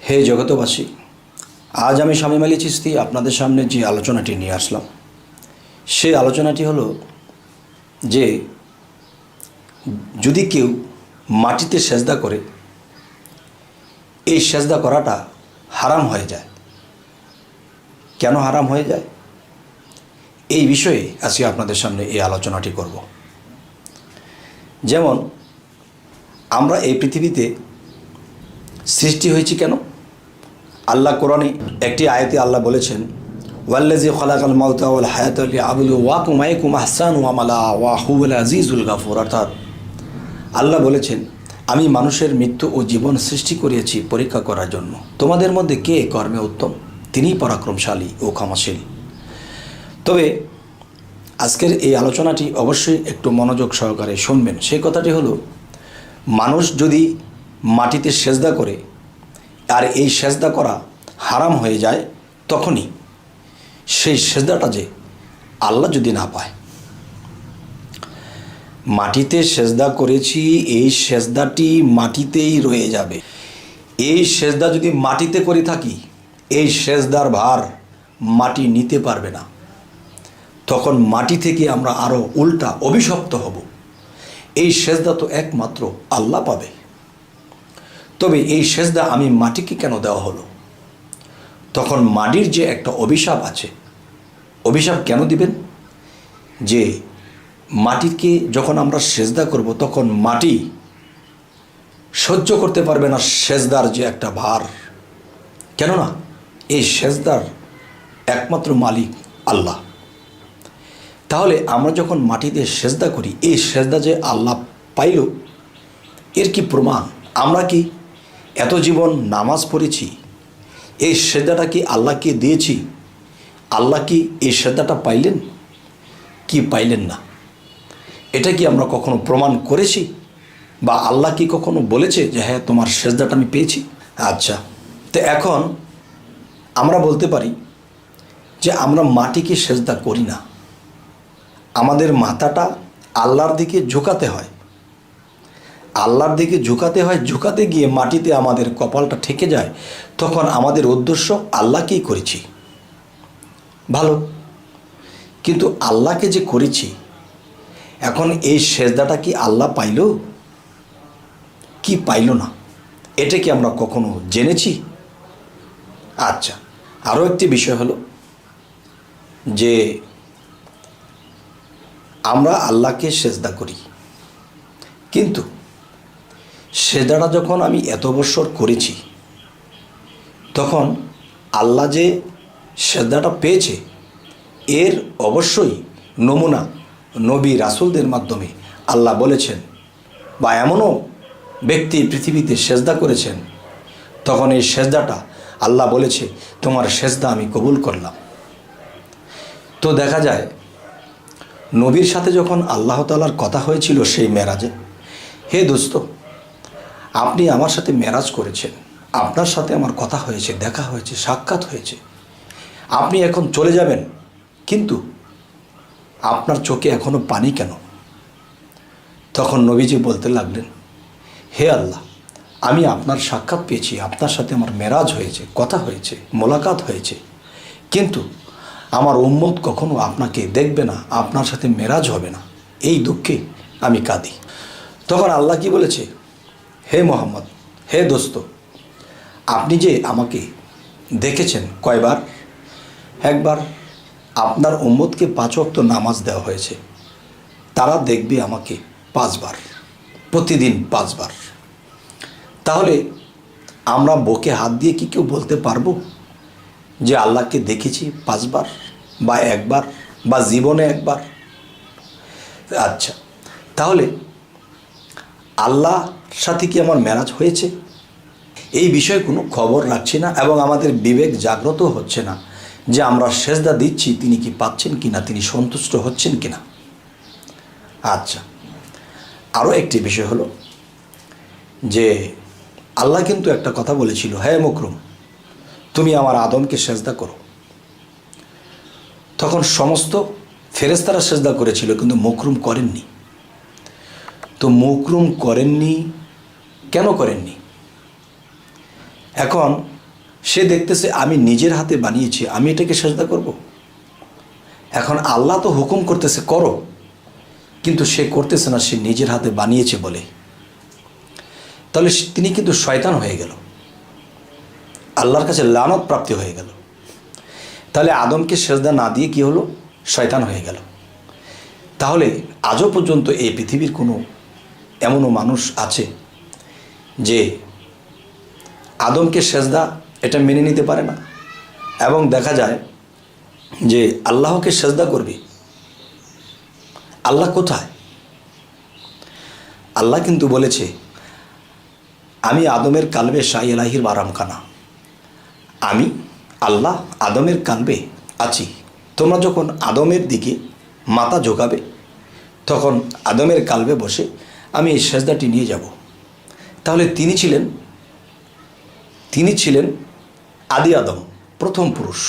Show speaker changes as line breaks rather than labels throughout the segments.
হে জগতবাসী, আজ আমি স্বামী মালি চিস্তি আপনাদের সামনে যে আলোচনাটি নিয়ে আসলাম সে আলোচনাটি হলো যে যদি কেউ মাটিতে সেজদা করে, এই সেজদা করাটা হারাম হয়ে যায়। কেন হারাম হয়ে যায়? এই বিষয়ে আজকে আপনাদের সামনে এই আলোচনাটি করব। যেমন, আমরা এই পৃথিবীতে সৃষ্টি হয়েছি কেন? আল্লাহ কোরআনে একটি আয়তে আল্লাহ বলেছেন ওয়াল্লাজি খলাকাল মাউতা ওয়াল হায়াত আবুল ওয়াকুম মাইকুম আহসান ওয়ামালা ওয়া হুল আজিজুল গাফুর। অর্থাৎ আল্লাহ বলেছেন, আমি মানুষের মৃত্যু ও জীবন সৃষ্টি করিয়েছি পরীক্ষা করার জন্য। তোমাদের মধ্যে কে কর্মে উত্তম? তিনিই পরাক্রমশালী ও ক্ষমাশীল। তবে আজকের এই আলোচনাটি অবশ্যই একটু মনোযোগ সহকারে শুনবেন। সেই কথাটি হলো, মানুষ যদি মাটিতে সেজদা করে আর এই সেজদা করা হারাম হয়ে যায় তখনই। সেই সেজদাটা যে আল্লাহ যদি না পায়। মাটিতে সেজদা করেছি, এই সেজদাটি মাটিতেই রয়ে যাবে। এই সেজদা যদি মাটিতে করে থাকি, এই সেজদার ভার মাটি নিতে পারবে না। তখন মাটি থেকে আমরা আরও উল্টা অভিশপ্ত হব। এই সেজদা তো একমাত্র আল্লাহ পাবে। তবে এই সেজদা আমি মাটিকে কেন দেওয়া হলো? তখন মাটির যে একটা অভিশাপ আছে, অভিশাপ কেন দিবেন? যে মাটিকে যখন আমরা সেজদা করব, তখন মাটি সহ্য করতে পারবে না সেজদার যে একটা ভার। কেননা এই সেজদার একমাত্র মালিক আল্লাহ। তাহলে আমরা যখন মাটিতে সেজদা করি, এই সেজদা যে আল্লাহ পাইল, এর কি প্রমাণ? আমরা কি এত জীবন নামাজ পড়েছি, এই সেজদাটা কি আল্লাহকে দিয়েছি? আল্লাহ কি এই সেজদাটা পাইলেন? কি পাইলেন না? এটা কি আমরা কখনো প্রমাণ করেছি? বা আল্লাহ কি কখনো বলেছে যে হ্যাঁ তোমার সেজদাটা আমি পেয়েছি আচ্ছা তো এখন আমরা বলতে পারি যে, আমরা মাটিকে সেজদা করি না। আমাদের মাথাটা আল্লাহর দিকে ঝুঁকাতে হয়। আল্লাহর দিকে ঝুঁকাতে হয়, ঝুঁকাতে গিয়ে মাটিতে আমাদের কপালটা ঠেকে যায়, তখন আমাদের উদ্দেশ্য আল্লাহকেই করেছি। ভালো। কিন্তু আল্লাহকে যে করেছি, এখন এই সেজদাটা কি আল্লাহ পাইল? কি পাইল না? এটা কি আমরা কখনো জেনেছি? আচ্ছা আরও একটি বিষয় হলো যে আমরা আল্লাহকে সেজদা করি। কিন্তু সেজদাটা যখন আমি এত বছর করেছি, তখন আল্লাহ যে সেজদাটা পেয়েছে, এর অবশ্যই নমুনা নবী রাসুলদের মাধ্যমে আল্লাহ বলেছেন। বা এমনও ব্যক্তি পৃথিবীতে সেজদা করেছেন, তখন এই সেজদাটা আল্লাহ বলেছে, তোমার সেজদা আমি কবুল করলাম। তো দেখা যায়, নবীর সাথে যখন আল্লাহ তালার কথা হয়েছিল সেই মেরাজে, হে দোস্ত আপনি আমার সাথে মেরাজ করেছেন। আপনার সাথে আমার কথা হয়েছে, দেখা হয়েছে, সাক্ষাৎ হয়েছে। আপনি এখন চলে যাবেন, কিন্তু আপনার চোখে এখনও পানি কেন? তখন নবীজি বলতে লাগলেন, হে আল্লাহ, আমি আপনার সাক্ষাৎ পেয়েছি, আপনার সাথে আমার মেরাজ হয়েছে, কথা হয়েছে, মোলাকাত হয়েছে। কিন্তু আমার উম্মত কখনো আপনাকে দেখবে না, আপনার সাথে মেরাজ হবে না। এই দুঃখে আমি কাঁদি। তখন আল্লাহ কি বলেছে? হে মোহাম্মদ, হে দোস্ত, আপনি যে আমাকে দেখেছেন কয়বার? একবার আপনার উম্মতকে পাঁচ অক্ত নামাজ দেওয়া হয়েছে। তারা দেখবে আমাকে পাঁচবার, প্রতিদিন পাঁচবার। তাহলে আমরা বকে হাত দিয়ে কি কেউ বলতে পারব যে আল্লাহকে দেখেছি পাঁচবার বা একবার বা জীবনে একবার? আচ্ছা তাহলে আল্লাহ সাথে কি আমার ম্যারাজ হয়েছে? এই বিষয়ে কোনো খবর রাখছি না এবং আমাদের বিবেক জাগ্রত হচ্ছে না যে আমরা সেজদা দিচ্ছি, তিনি কি পাচ্ছেন কি না তিনি সন্তুষ্ট হচ্ছেন কি না আচ্ছা আরও একটি বিষয় হলো যে আল্লাহ কিন্তু একটা কথা বলেছিল হ্যাঁ মকরুম, তুমি আমার আদমকে সেজদা করো। তখন সমস্ত ফেরেস্তারা সেজদা করেছিল, কিন্তু মকরুম করেননি। তো মকরুম করেননি কেন করেননি? এখন সে দেখতেছে আমি নিজের হাতে বানিয়েছি, আমি এটাকে সেজদা করব। এখন আল্লাহ তো হুকুম করতেছে, করো। কিন্তু সে করতেছে না, সে নিজের হাতে বানিয়েছে বলে। তাহলে তিনি কিন্তু শয়তান হয়ে গেল। আল্লাহর কাছে লানত প্রাপ্তি হয়ে গেল। তাহলে আদমকে সেজদা না দিয়ে কি হলো? শয়তান হয়ে গেল। তাহলে আজও পর্যন্ত এই পৃথিবীর কোনো এমনও মানুষ আছে যে আদমকে সেজদা এটা মেনে নিতে পারে না। এবং দেখা যায় যে আল্লাহকে সেজদা করবে। আল্লাহ কোথায়? আল্লাহ কিন্তু বলেছে, আমি আদমের কালবে শাহ এলাহির বারামখানা। আমি আল্লাহ আদমের কালবে আছি। তোমরা যখন আদমের দিকে মাথা ঝোঁকাবে, তখন আদমের কালবে বসে আমি এই সেজদাটি নিয়ে যাব। তাহলে তিনি ছিলেন তিনি ছিলেন আদি আদম, প্রথম পুরুষ।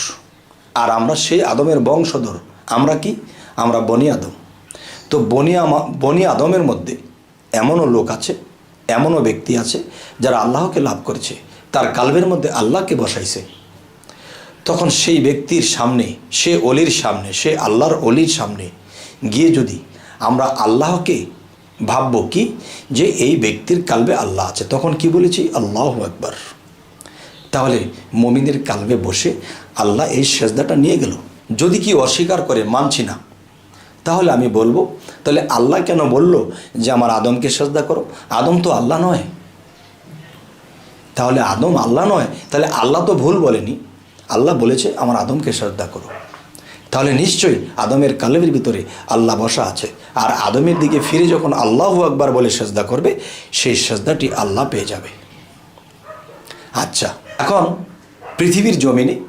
আর আমরা সেই আদমের বংশধর, আমরা কি? আমরা বনি আদম। তো বনি বনি আদমের মধ্যে এমনও লোক আছে, এমনও ব্যক্তি আছে, যারা আল্লাহকে লাভ করেছে। তার কালবের মধ্যে আল্লাহকে বসাইছে। তখন সেই ব্যক্তির সামনে, সে অলির সামনে, সে আল্লাহর অলির সামনে গিয়ে যদি আমরা আল্লাহকে ভাবব কি? যে এই ব্যক্তির কালবে আল্লাহ আছে। তখন কি বলেছি? আল্লাহ একবার তাহলে মমিনের কালবে বসে আল্লাহ এই সেজদাটা নিয়ে গেল। যদি কি অস্বীকার করে, মানছি না। তাহলে আমি বলব, তাহলে আল্লাহ কেন বলল যে আমার আদমকে সেজদা করো? আদম তো আল্লাহ নয়। তাহলে আদম আল্লাহ নয়। তাহলে আল্লাহ তো ভুল বলেনি। আল্লাহ বলেছে, আমার আদমকে শ্রদ্ধা করো। তাহলে নিশ্চয়ই আদমের কালেবের ভিতরে আল্লাহ বসা আছে। আর আদমের দিকে ফিরে যখন আল্লাহ আকবার বলে সেজদা করবে, সেই সেজদাটি আল্লাহ পেয়ে যাবে। আচ্ছা এখন পৃথিবীর জমিনে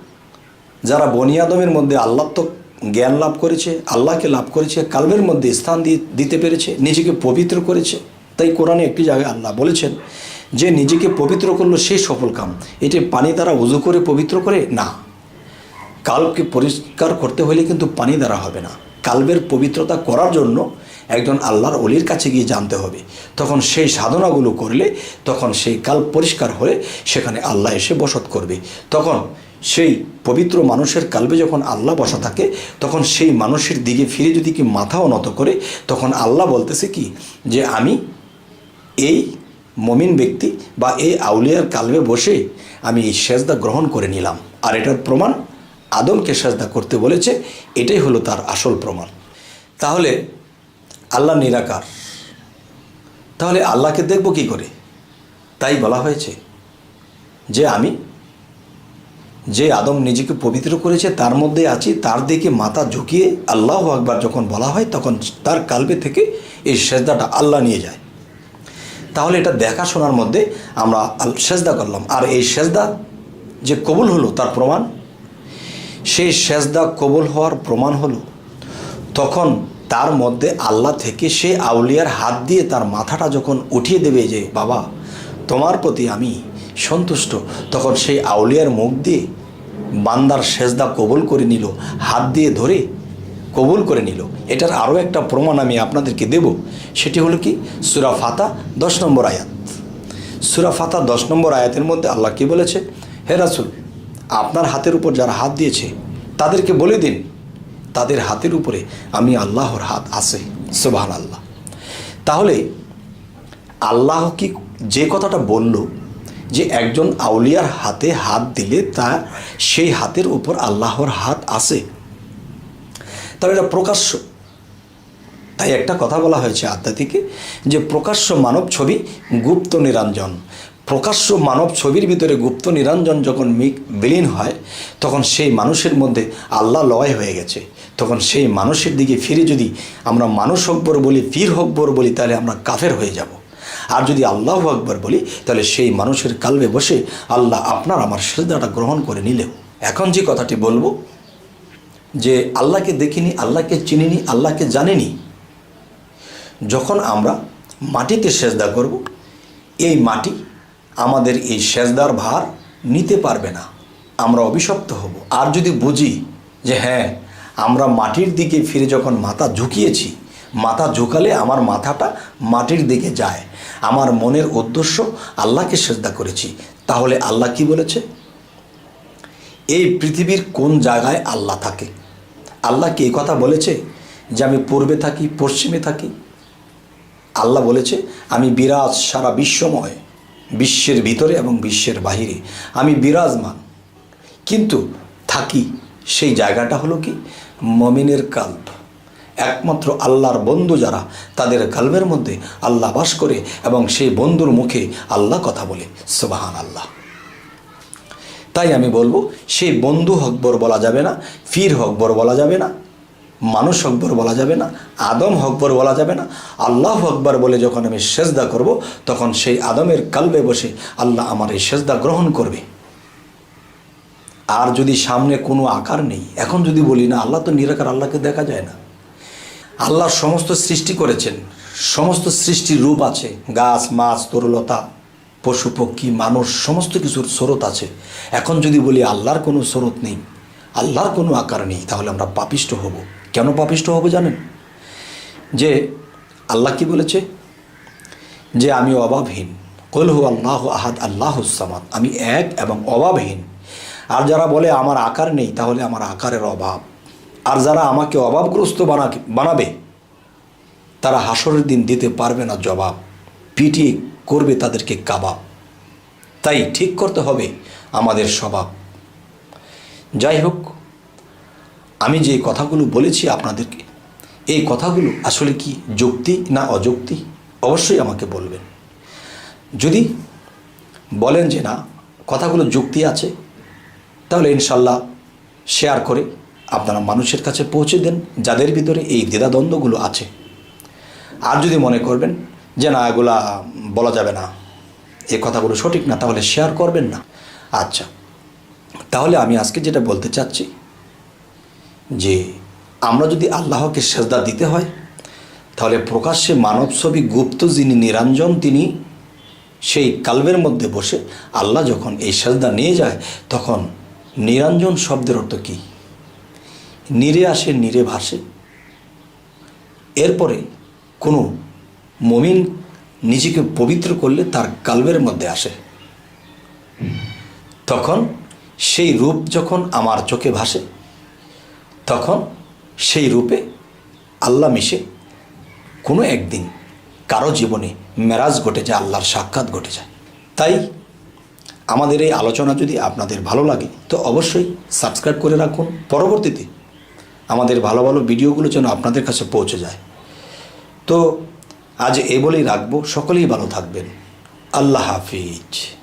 যারা বনি আদমের মধ্যে আল্লাহ তো জ্ঞান লাভ করেছে, আল্লাহকে লাভ করেছে, কালবের মধ্যে স্থান দিয়ে দিতে পেরেছে, নিজেকে পবিত্র করেছে, তাই কোরআনে একটি জায়গায় আল্লাহ বলেছেন যে, নিজেকে পবিত্র করল সেই সফল কাম। এটি পানি তারা উজু করে পবিত্র করে? না। কালকে পরিষ্কার করতে হলে কিন্তু পানি দ্বারা হবে না। কালবের পবিত্রতা করার জন্য একজন আল্লাহর অলির কাছে গিয়ে জানতে হবে। তখন সেই সাধনাগুলো করলে তখন সেই কাল পরিষ্কার হয়ে সেখানে আল্লাহ এসে বসত করবে। তখন সেই পবিত্র মানুষের কালবে যখন আল্লাহ বসা থাকে, তখন সেই মানুষের দিকে ফিরে যদি কি মাথাও নত করে, তখন আল্লাহ বলতেছে কি? যে আমি এই মমিন ব্যক্তি বা এই আউলিয়ার কালবে বসে আমি এই সেজদা গ্রহণ করে নিলাম। আর এটার প্রমাণ আদমকে সেজদা করতে বলেছে, এটাই হলো তার আসল প্রমাণ। তাহলে আল্লাহ নিরাকার। তাহলে আল্লাহকে দেখব কি করে? তাই বলা হয়েছে, যে আমি, যে আদম নিজেকে পবিত্র করেছে, তার মধ্যে আছি, তার দিকে মাথা ঝুঁকিয়ে আল্লাহ আকবার যখন বলা হয়, তখন তার কালবে থেকে এই সেজদাটা আল্লাহ নিয়ে যায়। তাহলে এটা দেখাশোনার মধ্যে আমরা সেজদা করলাম। আর এই সেজদা যে কবুল হলো, তার প্রমাণ সেই সেজদা কবুল হওয়ার প্রমাণ হলো, তখন তার মধ্যে আল্লাহ থেকে সে আউলিয়ার হাত দিয়ে তার মাথাটা যখন উঠিয়ে দেবে যে, বাবা, তোমার প্রতি আমি সন্তুষ্ট। তখন সেই আউলিয়ার মুখ দিয়ে বান্দার সেজদা কবুল করে নিল, হাত দিয়ে ধরে কবুল করে নিল। এটার আরও একটা প্রমাণ আমি আপনাদেরকে দেব, সেটি হলো কি? সুরা ফাতা দশ নম্বর আয়াত। সুরা ফাতা দশ নম্বর আয়াতের মধ্যে আল্লাহ কি বলেছে? হে রাসুল আপনার হাতের উপর যারা হাত দিয়েছে, তাদেরকে বলে দিন, তাদের হাতের উপরে আমি আল্লাহর হাত আছে সুবাহান আল্লাহ তাহলে আল্লাহ কি যে কথাটা বলল, যে একজন আউলিয়ার হাতে হাত দিলে তা সেই হাতের উপর আল্লাহর হাত আছে? তাহলে এটা প্রকাশ্য। তাই একটা কথা বলা হয়েছে আধ্যাত্মিকে, যে প্রকাশ্য মানব ছবি গুপ্ত নিরঞ্জন। প্রকাশ্য মানব ছবির ভিতরে গুপ্ত নিরঞ্জন যখন বিলীন হয়, তখন সেই মানুষের মধ্যে আল্লাহ লয় হয়ে গেছে। তখন সেই মানুষের দিকে ফিরে যদি আমরা মানুষ হকবর বলি, পীর হকবর বলি, তাহলে আমরা কাফের হয়ে যাব। আর যদি আল্লাহ আকবর বলি, তাহলে সেই মানুষের কালবে বসে আল্লাহ আপনার আমার সেজদাটা গ্রহণ করে নিলেও। এখন যে কথাটি বলব, যে আল্লাহকে দেখিনি, আল্লাহকে চিনিনি, আল্লাহকে জানিনি, যখন আমরা মাটিতে সেজদা করব, এই মাটি আমাদের এই সেজদার ভার নিতে পারবে না। আমরা অভিশপ্ত হব। আর যদি বুঝি যে হ্যাঁ আমরা মাটির দিকে ফিরে যখন মাথা ঝুঁকিয়েছি, মাথা ঝুঁকালে আমার মাথাটা মাটির দিকে যায়। আমার মনের উদ্দেশ্য আল্লাহকে সেজদা করেছি। তাহলে আল্লাহ কি বলেছে? এই পৃথিবীর কোন জায়গায় আল্লাহ থাকে? আল্লাহ কি কথা বলেছে যে আমি পূর্বে থাকি, পশ্চিমে থাকি? আল্লাহ বলেছে, আমি বিরাজ সারা বিশ্বময়। বিশ্বের ভিতরে এবং বিশ্বের বাহিরে। আমি বিরাজমান। কিন্তু থাকি সেই জায়গাটা হলো কি? মমিনের কাল্প। একমাত্র আল্লাহর বন্ধু যারা, তাদের কাল্পের মধ্যে আল্লাহ বাস করে এবং সেই বন্ধুর মুখে আল্লাহ কথা বলে। সুবাহান আল্লাহ তাই আমি বলব, সেই বন্ধু হকবর বলা যাবে না ফির হকবর বলা যাবে না। মানুষ হকবর বলা যাবে না, আদম হকবর বলা যাবে না। আল্লাহ আকবর বলে যখন আমি সেজদা করব, তখন সেই আদমের কালবে বসে আল্লাহ আমার এই সেজদা গ্রহণ করবে। আর যদি সামনে কোনো আকার নেই, এখন যদি বলি না, আল্লাহ তো নিরাকার আল্লাহকে দেখা যায় না। আল্লাহ সমস্ত সৃষ্টি করেছেন, সমস্ত সৃষ্টির রূপ আছে, গাছ, মাছ, তরুলতা, পশু, পক্ষী, মানুষ, সমস্ত কিছুর স্রোত আছে। এখন যদি বলি আল্লাহর কোনো স্রোত নেই আল্লাহর কোনো আকার নেই, তাহলে আমরা পাপিষ্ট হব। কেন পাপিষ্ট হব জানেন? যে আল্লাহ কি বলেছে? যে আমি অভাবহীন। কল হু আল্লাহ আহাদ, আল্লাহ সামাদ। আমি এক এবং অভাবহীন। আর যারা বলে আমার আকার নেই, তাহলে আমার আকারের অভাব। আর যারা আমাকে অভাবগ্রস্ত বানা, বানাবে, তারা হাসরের দিন দিতে পারবে না জবাব। পিটিয়ে করবে তাদেরকে কাবাব। তাই ঠিক করতে হবে আমাদের স্বভাব। যাই হোক, আমি যে কথাগুলো বলেছি আপনাদেরকে, এই কথাগুলো আসলে কি যুক্তি না অযুক্তি? অবশ্যই আমাকে বলবেন। যদি বলেন যে না, কথাগুলো যুক্তি আছে, তাহলে ইনশাল্লাহ শেয়ার করে আপনারা মানুষের কাছে পৌঁছে দেন, যাদের ভিতরে এই দ্বিধাদ্বন্দ্বগুলো আছে। আর যদি মনে করবেন যে না, এগুলা বলা যাবে না এই কথাগুলো সঠিক না, তাহলে শেয়ার করবেন না। আচ্ছা তাহলে আমি আজকে যেটা বলতে চাচ্ছি, যে আমরা যদি আল্লাহকে সেজদা দিতে হয়, তাহলে প্রকাশ্যে মানব ছবি গুপ্ত যিনি নিরঞ্জন, তিনি সেই কালবের মধ্যে বসে আল্লাহ যখন এই সেজদা নিয়ে যায়, তখন নিরঞ্জন শব্দের অর্থ কী? নিরে আসে, নিরে ভাসে। এরপরে কোনো মমিন নিজেকে পবিত্র করলে তার কালবের মধ্যে আসে। তখন সেই রূপ যখন আমার চোখে ভাসে, তখন সেই রূপে আল্লাহ মিশে। কোনো একদিন কারও জীবনে মেরাজ ঘটে যায়, আল্লাহর সাক্ষাৎ ঘটে যায়। তাই আমাদের এই আলোচনা যদি আপনাদের ভালো লাগে, তো অবশ্যই সাবস্ক্রাইব করে রাখুন। পরবর্তীতে আমাদের ভালো ভালো ভিডিওগুলো যেন আপনাদের কাছে পৌঁছে যায়। তো আজ এ বলেই রাখব, সকলেই ভালো থাকবেন। আল্লাহ হাফিজ।